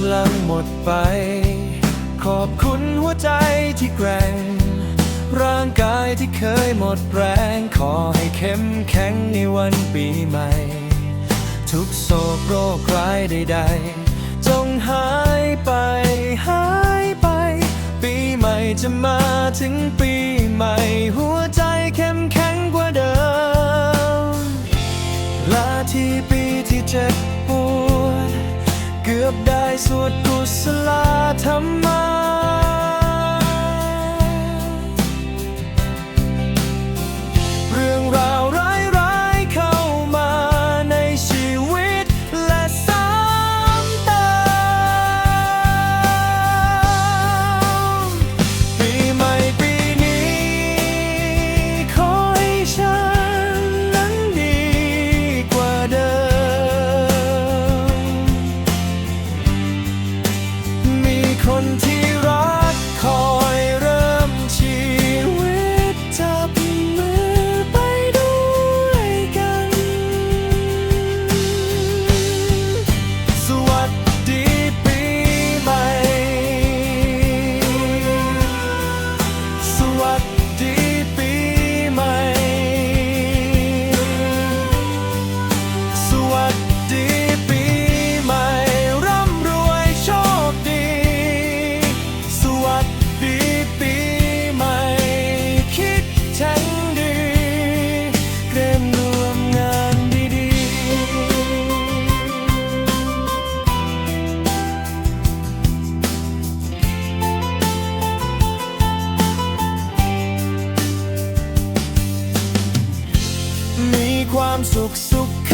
ำลังหมดไป ขอบคุณหัวใจที่แกร่ง ร่างกายที่เคยหมดแรง ขอให้เข้มแข็งในวันปีใหม่ ทุกโศกโรคร้ายใดๆ จงหายไป หายไป ปีใหม่จะมาถึงปี สวดกุศลธรรมา sukh so.